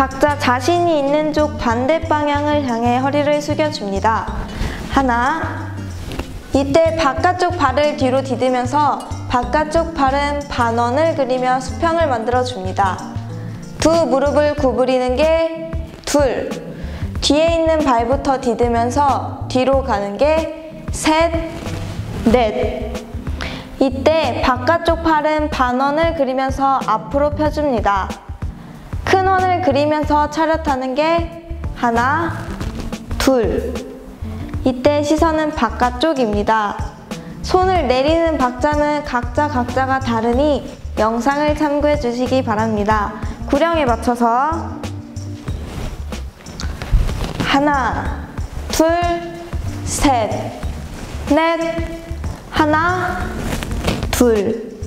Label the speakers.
Speaker 1: 각자 자신이 있는 쪽 반대 방향을 향해 허리를 숙여줍니다. 하나. 이때 바깥쪽 발을 뒤로 디디면서 바깥쪽 발은 반원을 그리며 수평을 만들어줍니다. 두 무릎을 구부리는 게 둘. 뒤에 있는 발부터 디디면서 뒤로 가는 게 셋, 넷. 이때 바깥쪽 팔은 반원을 그리면서 앞으로 펴줍니다. 큰 원을 그리면서 차렷하는 게 하나, 둘. 이때 시선은 바깥쪽입니다. 손을 내리는 박자는 각자 각자가 다르니 영상을 참고해 주시기 바랍니다. 구령에 맞춰서 하나, 둘, 셋, 넷, 하나, 둘.